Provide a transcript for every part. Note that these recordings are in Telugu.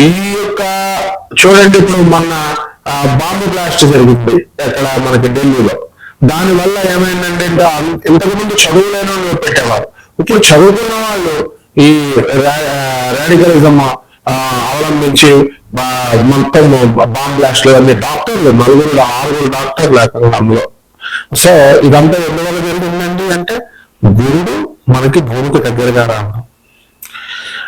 ఈ యొక్క చూడండి ఇప్పుడు మొన్న ఆ, బాంబు బ్లాస్ట్ జరిగింది ఎక్కడ మనకి ఢిల్లీలో. దాని వల్ల ఏమైందంటే ఇంకా ముందు ఇంతకుముందు చదువులేని వాళ్ళు పెట్టేవారు. ఇప్పుడు చదువుకున్న వాళ్ళు ఈ రాడికలిజం అవలంబించి మొత్తం బాంబ్ బ్లాస్ట్లు అన్ని డాక్టర్లు నలుగురు ఆరుగురు డాక్టర్లు అందులో సో ఇదంతా ఎందువల్ల జరిగిందండి అంటే గురుడు మనకి భూమికి దగ్గరగా రావడం.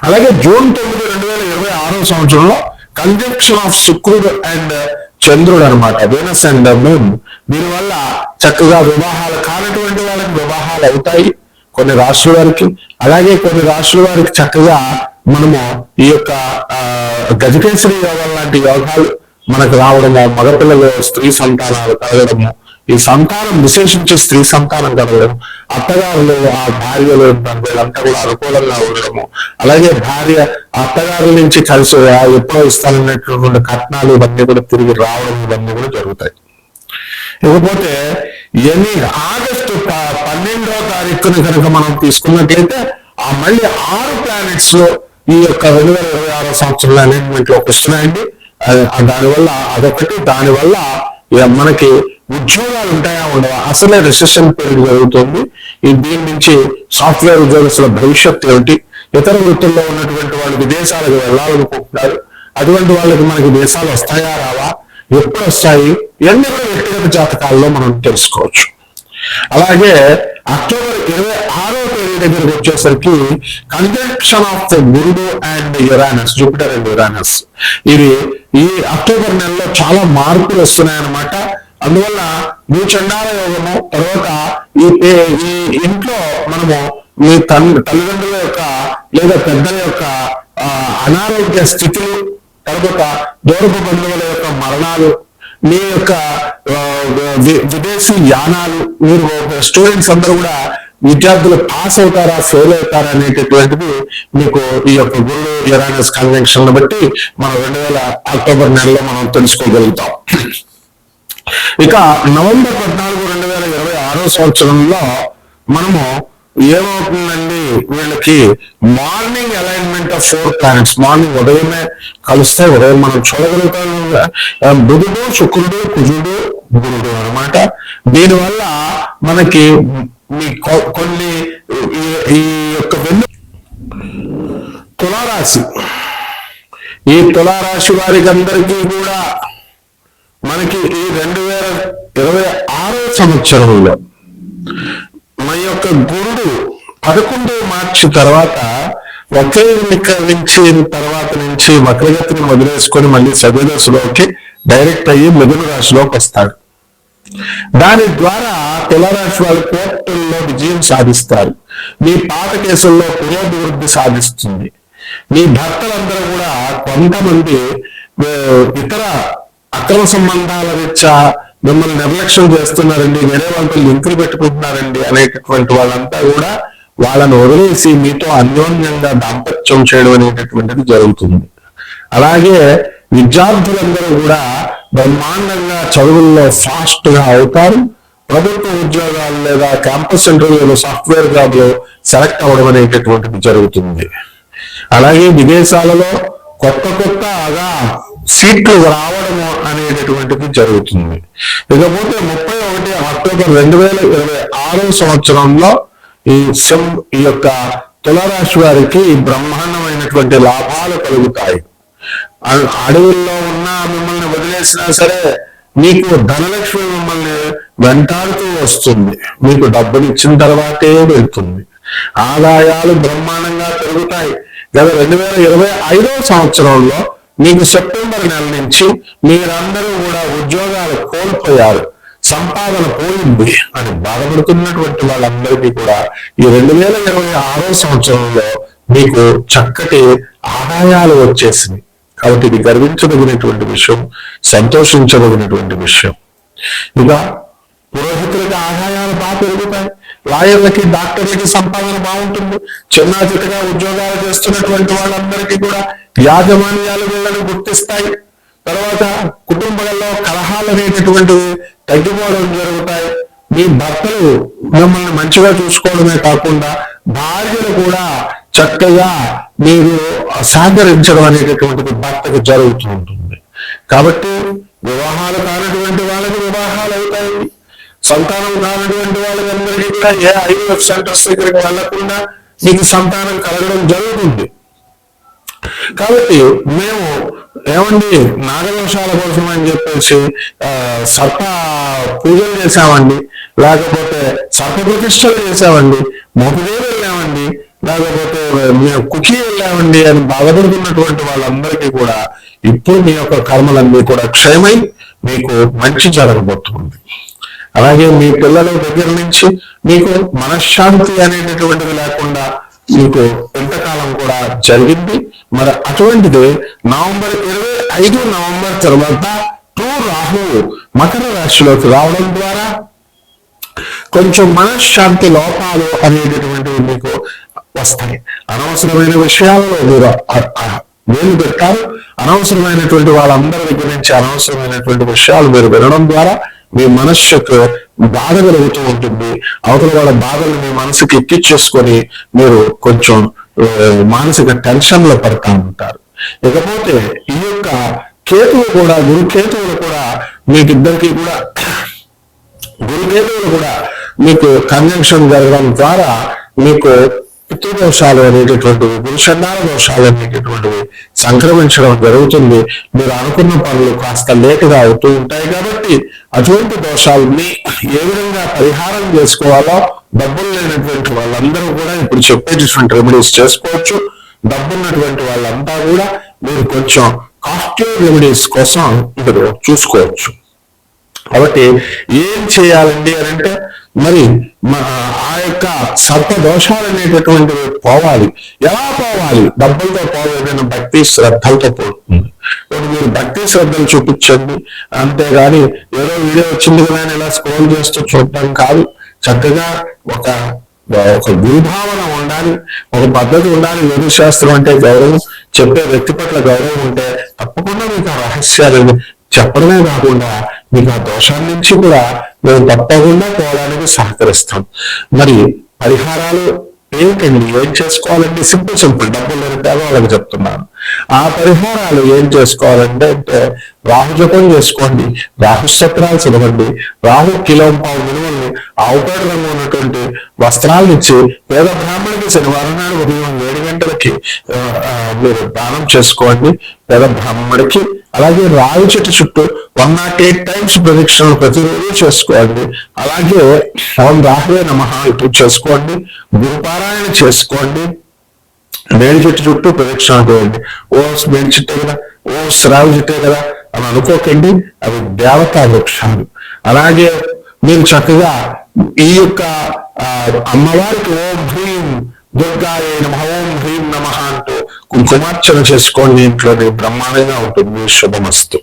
అలాగే జూన్ తొమ్మిది రెండు వేల ఇరవై ఆరో సంవత్సరంలో కంజంక్షన్ ఆఫ్ శుక్రుడు అండ్ చంద్రుడు అనమాట వీనస్ అండ్ మూన్ దీనివల్ల చక్కగా వివాహాలు కానటువంటి వాళ్ళకి వివాహాలు అవుతాయి కొన్ని రాష్ట్రాల వారికి. అలాగే కొన్ని రాష్ట్రాల వారికి చక్కగా మనము ఈ యొక్క ఆ, యోగం లాంటి యోగాలు మనకు రావడము మగపిల్లలు స్త్రీ సంతానాలు కలగడము ఈ సంతానం విశేషించి స్త్రీ సంతానం కలగడం అత్తగారులు ఆ భార్యలు వీళ్ళంతా కూడా అనుకూలంగా ఉండడము. అలాగే భార్య అత్తగారుల నుంచి కలిసి ఎప్పుడో ఇస్తానన్నటువంటి కట్నాలు ఇవన్నీ కూడా తిరిగి రావడం ఇవన్నీ కూడా జరుగుతాయి. ఇకపోతే ఎన్ని ఆగస్టు ప- పన్నెండవ తారీఖుని కనుక మనం తీసుకున్నట్లయితే ఆ మళ్ళీ ఆరు ప్లానెట్స్ ఈ యొక్క రెండు వేల ఇరవై ఆరో సంవత్సరంలో అలైన్మెంట్లోకి వస్తున్నాయండి దానివల్ల అదొకటి. దానివల్ల మనకి ఉద్యోగాలు ఉంటాయా ఉండవా? అసలే రిసెషన్ పీరియడ్ జరుగుతుంది. ఈ దీని నుంచి సాఫ్ట్వేర్ ఉద్యోగస్తుల భవిష్యత్తు ఏమిటి? ఇతర వృత్తుల్లో ఉన్నటువంటి వాళ్ళు విదేశాలకు వెళ్ళాలనుకుంటున్నారు. అటువంటి వాళ్ళకి మనకి దేశాలు వస్తాయా రావా? ఎప్పుడు వస్తాయి? ఇవన్నీ కూడా వ్యక్తిగత జాతకాల్లో మనం తెలుసుకోవచ్చు. అలాగే అక్టోబర్ ఇరవై ఆరో తేదీ దగ్గరకు వచ్చేసరికి కంజంక్షన్ ఆఫ్ ద గురుడు and Uranus Jupiter and Uranus ఇది ఈ అక్టోబర్ నెలలో చాలా మార్పులు వస్తున్నాయన్నమాట. అందువల్ల మీ చండాల యోగము తర్వాత ఈ ఈ ఇంట్లో మనము మీ తండ్రి తల్లిదండ్రుల యొక్క లేదా పెద్దల యొక్క ఆ, అనారోగ్య స్థితులు తర్వాత దూరపు బంధువుల యొక్క మరణాలు మీ యొక్క విదేశీ యానాలు మీరు స్టూడెంట్స్ అందరూ కూడా విద్యార్థులు పాస్ అవుతారా ఫెయిల్ అవుతారా అనేటటువంటిది మీకు ఈ యొక్క గురుడు యురానస్ కన్వెన్షన్ బట్టి మనం రెండు వేల అక్టోబర్ నెలలో మనం తెలుసుకోగలుగుతాం. ఇక నవంబర్ పద్నాలుగు రెండు వేల ఇరవై ఆరో సంవత్సరంలో మనము ఏమవుతుందండి? వీళ్ళకి morning alignment of four planets morning ఉదయమే కలిస్తే ఉదయం మనం చూడగలుగుతాం బుధుడు శుక్రుడు కుజుడు గురుడు అన్నమాట. దీనివల్ల మనకి మీ కొ- కొన్ని ఈ- ఈ యొక్క వెన్ను తులారాశి. ఈ తులారాశి వారికి అందరికీ కూడా మనకి ఈ రెండు వేల ఇరవై ఆరో సంవత్సరంలో మన యొక్క గురుడు పదకొండు మార్చి తర్వాత వక్రీకరించిన తర్వాత నుంచి వక్రగతిని వదిలేసుకొని మళ్ళీ సవ్యదశలోకి డైరెక్ట్ అయ్యి మిథున రాశిలోకి వస్తాడు. దాని ద్వారా తులారాశి వాళ్ళు కోర్టుల్లో విజయం సాధిస్తారు. మీ పాత కేసుల్లో పురోభివృద్ధి సాధిస్తుంది. మీ భర్తలందరూ కూడా కొంతమంది ఇతర అక్రమ సంబంధాల రీత్యా మిమ్మల్ని నిర్లక్ష్యం చేస్తున్నారండి వేరే వాళ్ళతో లింకులు పెట్టుకుంటున్నారండి అనేటటువంటి వాళ్ళంతా కూడా వాళ్ళని వదిలేసి మీతో అన్యోన్యంగా దాంపత్యం చేయడం అనేటటువంటిది జరుగుతుంది. అలాగే విద్యార్థులందరూ కూడా బ్రహ్మాండంగా చదువుల్లో ఫాస్ట్గా అవుతారు. ప్రభుత్వ ఉద్యోగాలు లేదా క్యాంపస్ ఇంటర్వ్యూలు సాఫ్ట్వేర్ జాబ్లో సెలెక్ట్ అవ్వడం అనేటటువంటిది జరుగుతుంది. అలాగే విదేశాలలో కొత్త కొత్తగా సీట్లు రావడము అనేటటువంటిది జరుగుతుంది. ఇకపోతే ముప్పై ఒకటి అక్టోబర్ రెండు వేల ఇరవై ఆరో సంవత్సరంలో ఈ సం ఈ యొక్క తులరాశి వారికి బ్రహ్మాండమైనటువంటి లాభాలు కలుగుతాయి. అడవుల్లో ఉన్న మిమ్మల్ని వదిలేసినా సరే మీకు ధనలక్ష్మి మిమ్మల్ని వెంటాడుతూ వస్తుంది. మీకు డబ్బులు ఇచ్చిన తర్వాతే వెళ్తుంది. ఆదాయాలు బ్రహ్మాండంగా పెరుగుతాయి. గత రెండు వేల ఇరవై ఐదవ సంవత్సరంలో మీకు సెప్టెంబర్ నెల నుంచి మీరందరూ కూడా ఉద్యోగాలు కోల్పోయారు. సంపాదన పోయింది అని బాధపడుతున్నటువంటి వాళ్ళందరికీ కూడా ఈ రెండు వేల ఇరవై ఆరో సంవత్సరంలో మీకు చక్కటి ఆదాయాలు వచ్చేసింది కాబట్టి ఇది గర్వించదగినటువంటి విషయం సంతోషించదగినటువంటి విషయం. ఇక పురోహితులకి ఆదాయాలు బాగా పెరుగుతాయి. లాయర్లకి డాక్టర్లకి సంపాదన బాగుంటుంది. చిన్న చిన్నగా ఉద్యోగాలు చేస్తున్నటువంటి వాళ్ళందరికీ కూడా యాజమాన్యాలు వీళ్ళని గుర్తిస్తాయి. తర్వాత కుటుంబాలలో కలహాలు అనేటటువంటివి తగ్గిపోవడం జరుగుతాయి. మీ భర్తలు మిమ్మల్ని మంచిగా చూసుకోవడమే కాకుండా భార్యలు కూడా చక్కగా మీరు సహకరించడం అనేటటువంటిది భర్తకు జరుగుతూ ఉంటుంది. కాబట్టి వివాహాలు కానటువంటి వాళ్ళకి వివాహాలు అవుతాయి. సంతానం కానటువంటి వాళ్ళందరికీ కూడా ఏ ఐవీఎఫ్ సెంటర్స్ దగ్గరికి వెళ్ళకుండా మీకు సంతానం కలగడం జరుగుతుంది. కాబట్టి మేము ఏమండి నాగదోషాల కోసం అని చెప్పేసి సర్ప పూజలు చేసామండి లేకపోతే సర్ప ప్రతిష్టలు చేసామండి మొదలే వెళ్ళామండి. లేకపోతే మేము కుకీ వెళ్ళామండి అని బాధపడుతున్నటువంటి వాళ్ళందరికీ కూడా ఇప్పుడు మీ యొక్క కర్మలన్నీ కూడా క్షయమై మీకు మంచి జరగబోతుంది. అలాగే మీ పిల్లల దగ్గర నుంచి మీకు మనశ్శాంతి అనేటటువంటిది లేకుండా మీకు ఎంతకాలం కూడా జరిగింది. మరి అటువంటిది నవంబర్ ఇరవై ఐదు నవంబర్ తర్వాత టూ రాహు మకర రాశిలోకి రావడం ద్వారా కొంచెం మనశ్శాంతి లోపాలు అనేటటువంటివి మీకు వస్తాయి. అనవసరమైన విషయాలలో మీరు వేలు పెట్టారు అనవసరమైనటువంటి వాళ్ళందరి దగ్గర నుంచి అనవసరమైనటువంటి విషయాలు మీరు వినడం ద్వారా మీ మనస్సుకు బాధ కలుగుతూ ఉంటుంది. అవతల వాళ్ళ బాధలు మీ మనసుకి ఎక్కిచ్చేసుకొని మీరు కొంచెం మానసిక టెన్షన్లో పడతా ఉంటారు. ఇకపోతే ఈ యొక్క కేతువు కూడా గురు కేతువులు కూడా మీకిద్దరికి కూడా గురుదేవులు కూడా మీకు కన్జంక్షన్ జరగడం ద్వారా మీకు పితృదోషాలు అనేటటువంటివి పురుషండాల దోషాలు అనేటటువంటివి సంక్రమించడం జరుగుతుంది. మీరు అనుకున్న పనులు కాస్త లేటుగా అవుతూ ఉంటాయి కాబట్టి అటువంటి దోషాలని ఏ విధంగా పరిహారం చేసుకోవాలో డబ్బులు లేనటువంటి వాళ్ళందరూ కూడా ఇప్పుడు చెప్పేటటువంటి రెమెడీస్ చేసుకోవచ్చు. డబ్బున్నటువంటి వాళ్ళంతా కూడా మీరు కొంచెం కాస్ట్లీ రెమెడీస్ కోసం మీరు చూసుకోవచ్చు. కాబట్టి ఏం చేయాలండి అని అంటే మరి ఆ యొక్క సర్ప దోషాలు అనేటటువంటివి పోవాలి. ఎలా పోవాలి? డబ్బులతో పోలేదని భక్తి శ్రద్ధలతో పోతుంది మీరు భక్తి శ్రద్ధలు చూపించండి. అంతేగాని ఏదో వీడియో వచ్చింది కదా ఇలా స్క్రోల్ చేస్తూ చూడటం కాదు. చక్కగా ఒక ఒక గురుభావన ఉండాలి. ఒక పద్ధతి ఉండాలి. యోగ శాస్త్రం అంటే గౌరవం. చెప్పే వ్యక్తి పట్ల గౌరవం ఉంటే తప్పకుండా మీకు ఆ రహస్యాలు చెప్పడమే కాకుండా మీకు ఆ దోషాల నుంచి కూడా మేము తప్పకుండా పోవడానికి సహకరిస్తాం. మరి పరిహారాలు ఏంటండి? ఏం చేసుకోవాలంటే సింపుల్ సింపుల్. డబ్బులు లేని పేదవాళ్ళకి చెప్తున్నాను. ఆ పరిహారాలు ఏం చేసుకోవాలంటే అంటే రాహు జపం చేసుకోండి. రాహు సత్రాలు చదవండి. రాహు కిలో పావు మినుమల్ని ఆవుపేట రంగు ఉన్నటువంటి వస్త్రాలను ఇచ్చి పేద బ్రాహ్మణికి శనివారం నాడు ఉదయం వేడి గంటలకి మీరు దానం చేసుకోండి. పేద బ్రాహ్మణికి అలాగే రావి చెట్టు చుట్టూ వన్ నాట్ ఎయిట్ టైమ్స్ ప్రదక్షిణలు ప్రతిరోజు చేసుకోండి. అలాగే ఓం రాహవే నమ ఇప్పుడు చేసుకోండి. గురుపారాయణ చేసుకోండి. మేడి చెట్టు చుట్టూ ప్రదక్షిణ చేయండి ఓ మేడి చెట్టే కదా ఓ శ్రావి చెట్టే కదా అని అనుకోకండి. అవి దేవతా వృక్షాలు. అలాగే మీరు చక్కగా ఈ యొక్క అమ్మవారికి ఓం హ్రీం దుర్గాయ నమ ఓం హ్రీం నమ అంటూ కుంకుమార్చన చేసుకోండి ఇంట్లోనే బ్రహ్మాండంగా ఉంటుంది. శుభమస్తు.